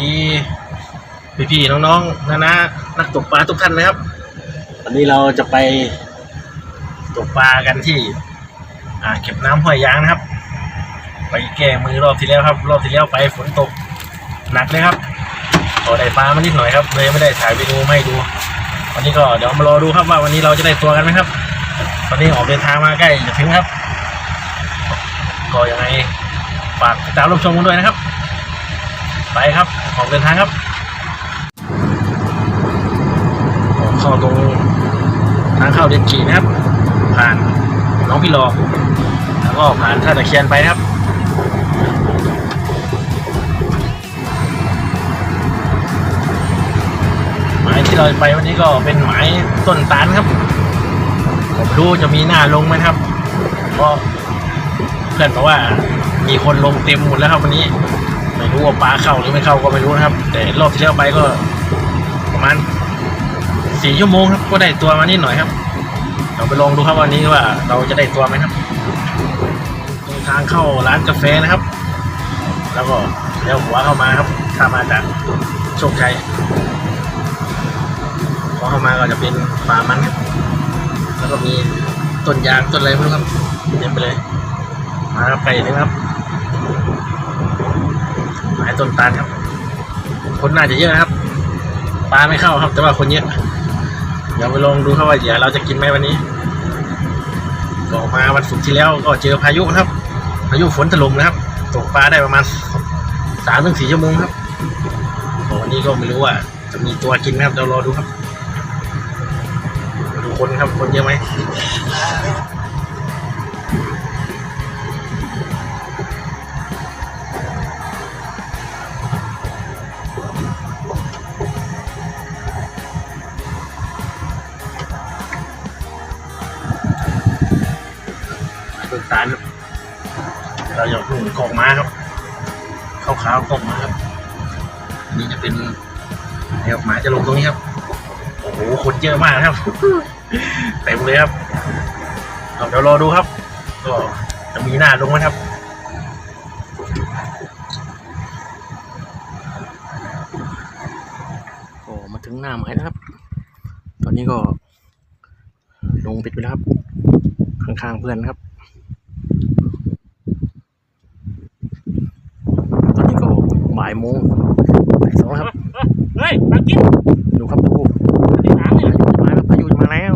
ดีพี่ๆน้องๆนะนะนักตกปลาทุกท่านนะครับ วันนี้เราจะไปตกปลากันที่ อ่าเก็บน้ำห้วยยางนะครับ ไปแก้มือรอบที่แล้วครับ รอบที่แล้วไปฝนตกหนักเลยครับพอได้ปลามานิดหน่อยครับเลยไม่ได้ถ่ายวิดีโอไมาให้ดู วันนี้ก็เดี๋ยวมารอดูครับว่าวันนี้เราจะได้ตัวกันไหมครับตอนนี้ออกเดินทางมาใกล้จะถึงครับ ก็ยังไงฝากติดตามรับชมกันด้วยนะครับ ไปครับออกเดินทางครับเข้าตรงทางเข้าเดนจีนะครับ ผ่านน้องพี่รอแล้วก็ผ่านท่าตะเคียนไปครับหมายที่เราไปวันนี้ก็เป็นหมายต้นตาลครับผมรู้จะมีหน้าลงไหมครับเพราะเพื่อนบอกว่ามีคนลงเต็มหมดแล้วครับวันนี้ ไม่รู้ว่าปลาเข้าหรือไม่เข้าก็ไม่รู้นะครับ แต่รอบที่แล้วไปก็ประมาณสี่ชั่วโมงครับ ก็ได้ตัวมานิดหน่อยครับเราไปลองดูครับวันนี้ว่าเราจะได้ตัวไหมครับตรงทางเข้าร้านกาแฟนะครับ แล้วก็เลี้ยวหัวเข้ามาครับถ้ามาจากโชคชัยพอเข้ามาก็จะเป็นป่ามันครับแล้วก็มีต้นยางต้นอะไรไม่รู้ครับเต็มไปเลยมาครับไปเลยครับายต้นตาลครับ คนน่าจะเยอะนะครับ ปลาไม่เข้าครับ แต่ว่าคนเยอะ เดี๋ยวไปลองดูครับว่าเหยื่อเราจะกินไหมวันนี้ก็มาวันศุกร์ที่แล้วก็เจอพายุครับ พายุฝนถล่มนะครับ ตกปลาได้ประมาณสามถึงสี่ชั่วโมงครับวันนี้ก็ไม่รู้ว่า จะมีตัวกินไหมครับเดี๋ยวรอดูครับ ดูคนครับ คนเยอะไหม ต้นตาลครับเราอยากดูกอกม้าครับขาวขาวๆกอกม้าครับ นี่จะเป็นแนวหมาจะลงตรงนี้ครับ โอ้โหคนเยอะมากนะครับเต็มเลยครับเอาเดี๋ยวรอดูครับ ก็จะมีหน้าลงไหมครับโอ้มาถึงหน้าหมายนะครับ ตอนนี้ก็ลงปิดไปแล้วครับ ข้างๆเพื่อนครับ ตอนนี้ก็บ่ายโมงบ่ายสองแล้วครับ เฮ้ยมากินดูครับดูที่น้ำเนี่ยมาแล้วพายุจะมาแล้ว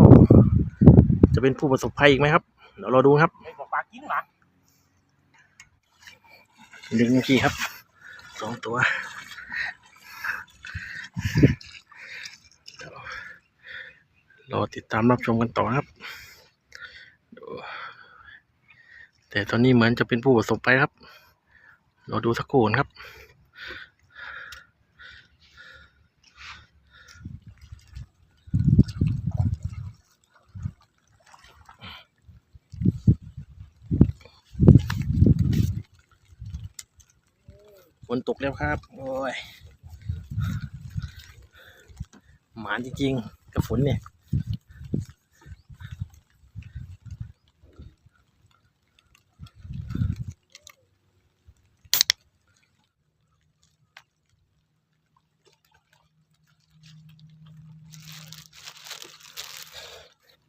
จะเป็นผู้ประสบภัยอีกไหมครับเดี๋ยวเราดูครับไม่บอกปลากินหมาดึงเมื่อกี้ครับสองตัวเดี๋ยวรอติดตามรับชมกันต่อครับดูแต่ตอนนี้เหมือนจะเป็นผู้ประสบภัยครับเราดูสักครู่ก่อนครับ นตกแล้วครับ โอ้ย หมานจริงๆ กับฝนเนี่ย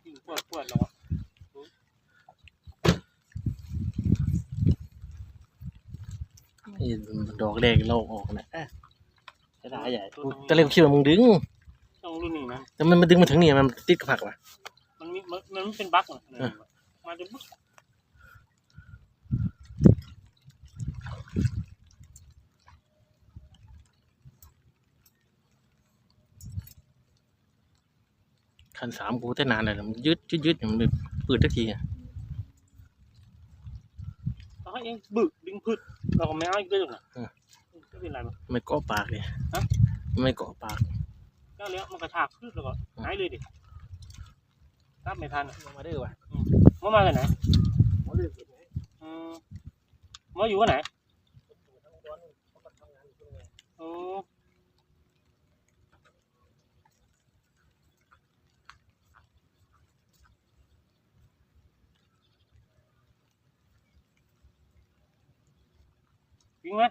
กินปวดปวดแล้วอะ นี่ ดอกแรกเราออกนะอะจะได้ใหญ่กูตะเล็กคิดว่ามึงดึงต้องรุ่นนี้นะแต่มันมันดึงมาถึงนี่มันติดกับผักว่ะมันมีมันมันไม่เป็นบั๊กอะเออมาจะบึ๊กคันสามกูแต่นานเลยมันยืดยืดยืดมันเลยปืดทักทีอะ เอาให้เองบึกดึงพืชเราก็ไม่เอาอีกเรื่องอะ ก็เป็นไรมั้งไม่เกาะปากเลยฮะไม่เกาะปากก็แล้วมันกระชากพืชแล้วก็หายเลยดิรับไม่ทันอะมาเด้อว่ะมามาจากไหนอืมมาอยู่วันไหนโอ้ จริงไหม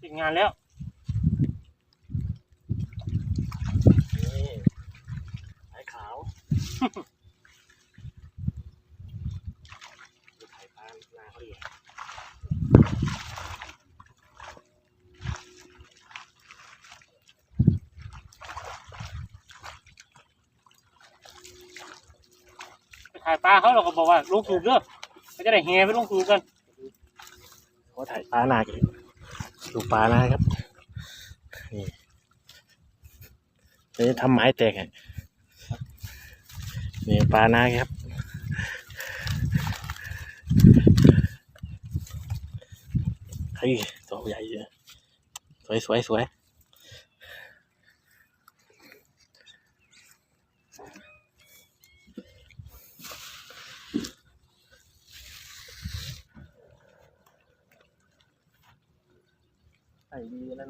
ติดงานแล้วไอ้ขาวไข่ปลาหน้าเขาดีาไปถ่ายปลาเขาเราก็บอกว่าลงสูบเด้อเขาจะได้แห่ไปลงสูบกันเขาถ่ายปลาหน้ากันดูปลาหน้าครับนี่จะทำไม้แตกนี่ปลาหน้าครับเฮ้ยตัวใหญ่เยอะสวยสวยสวย ใส่ดีแล้ว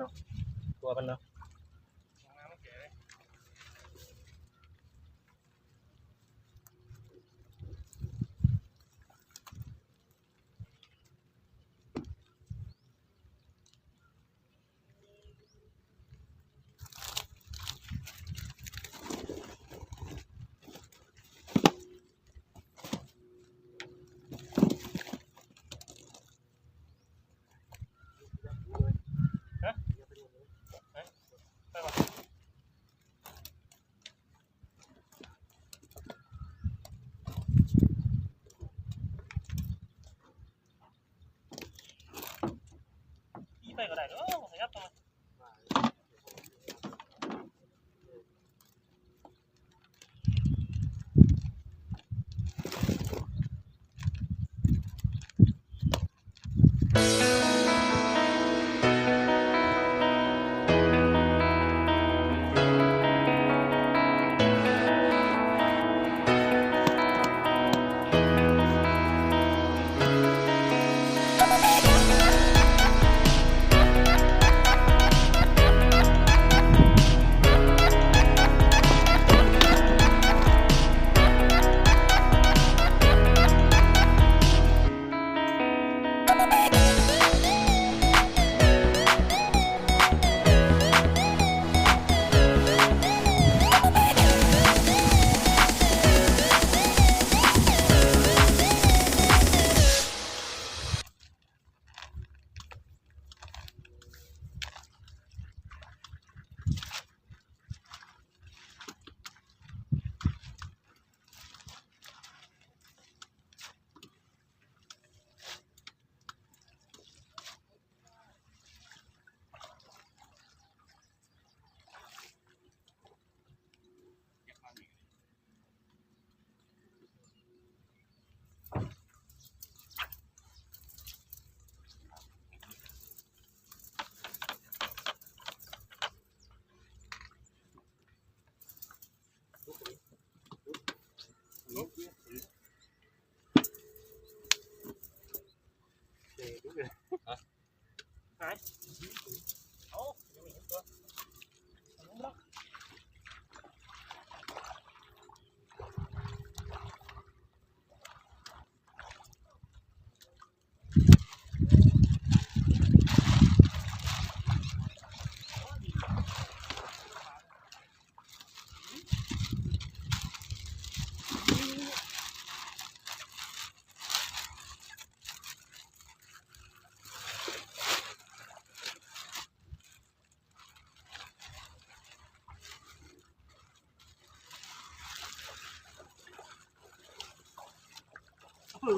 ส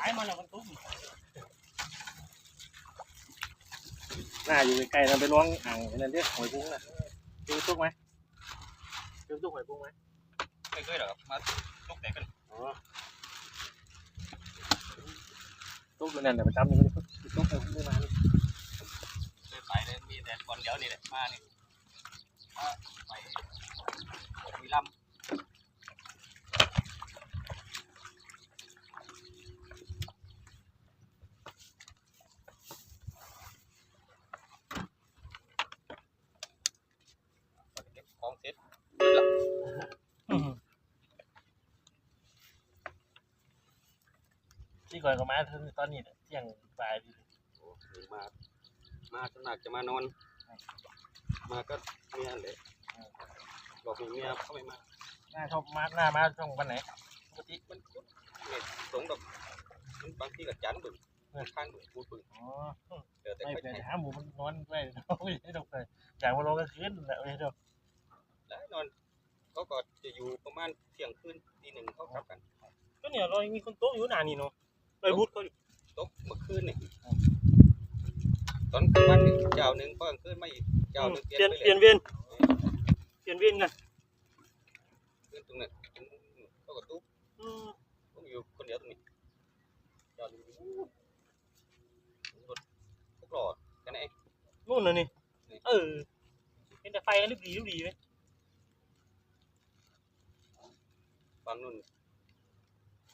ายมาแล้วมันตุ้มหน้าอยู่ใกล้ๆนะไปล้วงอ่างนั่นเรียกหอยพุ้งนะเจอตุ๊กไหมเจอตุ๊กหอยพุ้งไหมไม่เคยหรอกครับมาลูกไหนกันอ๋อตุ๊กอยู่นั่นแต่ประจำนี่มันตุ๊กตุ๊กไม่มานี่เคยไปเลยมีแต่คนเดียวนี่แหละมานี่มาไปมีลำเก็บของเสร็จ ที่ ก่อนก็มาถึงตอนนี้เนี่ยเที่ยงบ่ายดีมา มาสมัครจะมานอน มาก็เมียเลยบอกมีเมียเขาไม่มาหน้าชอบมาหน้ามาช่วงวันไหนปกติมันเนี่ยสงดอกมันบางทีกับจันทร์บึงข้างบึงพูดบึงอ๋อเดี๋ยวแต่ไม่ค่อยเป็นใช้หาหมูมันนอนด้วยไม่ได้ดอกเลยอยากมาลงก็คืนแหละไม่ได้ดอกแล้วนอนเขาก็จะอยู่ประมาณเที่ยงคืนตีหนึ่งเขากลับกันก็เนี่ยเรายังมีคนโต๊ะอยู่นานนี่เนาะ เลยบุดเขาตกเมื่อคืนนี่ตอนกลางวันนี่เจ้าหนึ่งพอกลางคืนมาอีกเจ้าหนึ่งเปลี่ยนไปเปลี่ยนเลยเวียนเปลี่ยนเวียนกันคืนตรงนั้นเขาก็ตุ๊บอืมผมอยู่คนเดียวตรงนี้เจ้าหนึ่งอยู่รถพวกหลอดกันเองนู่นน่ะนี่เออเป็นแต่ไฟกันรีบดีรีบดีไหมบางนู่น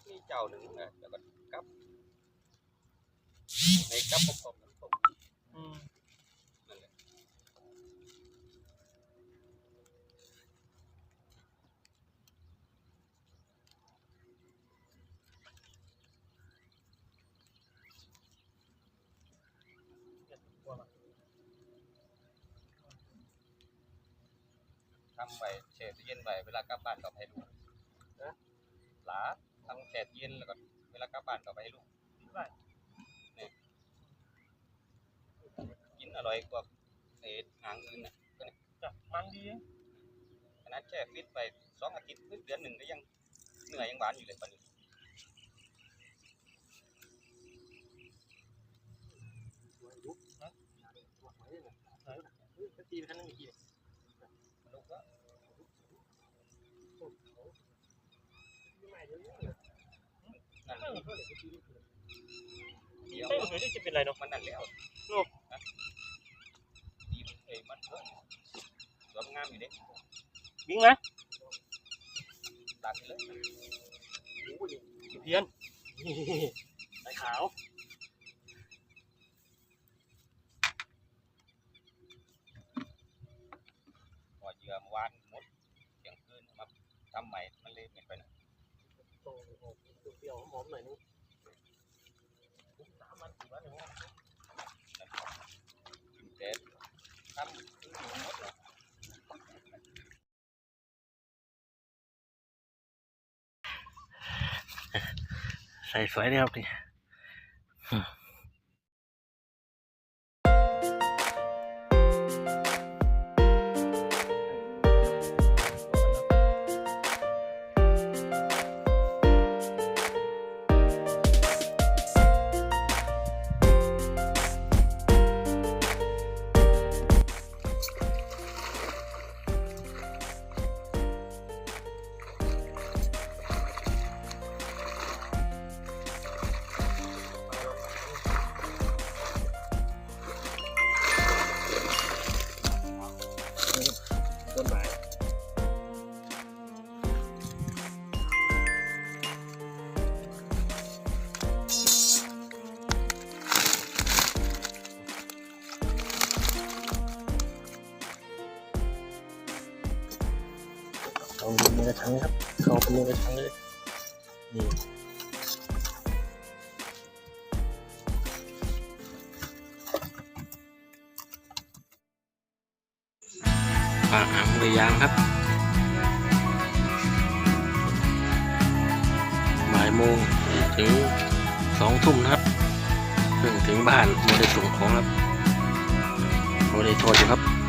มีเจ้าหนึ่งนะแล้วก็กลับ ในกลับผมผมผมอืมนั่นแหละทำไปเฉดเย็นไปเวลากลับบ้านก็ให้ลูกนะ หลาทำเฉดเย็นแล้วก็เวลากลับบ้านก็ให้ลูกเนี่ยกิน อร่อยกว่าไอ้หางอื่นน่ะจ้ะมันดีขนาดแช่ฟิตไปสองอาทิตย์หรือเดือนหนึ่งก็ยังเหนื่อยยังหวานอยู่เลยตอนนี้ตีไปคันนึงอีกทีลูกก็นั่นแหละเดี๋ยวไม่เหมือนจะเป็นไรเนาะมันนั่นแล้วโลกนะดีเอ้ยมันเพิ่มสวยงามอยู่เด้วิ่งไหมตัดไปเลยเพี้ยนไฟขาวพอเหยื่อเมื่อวานหมดเที่ยงคืนมาทำใหม่มันเลยไม่ไปไหนตรงเปรี้ยวหอมหน่อยนึงสามวันสี่วันหนึ่ง เด็ดทำถึงอยู่หมดเลย ใส่สวยเลยครับนี่ ไปในกระชังเลย นี่ปากหางเรือยางครับบ่ายโมงถึงสองทุ่มนะครับเพิ่งถึงบ้านโมได้ส่งของครับโมได้โทษอยู่ครับ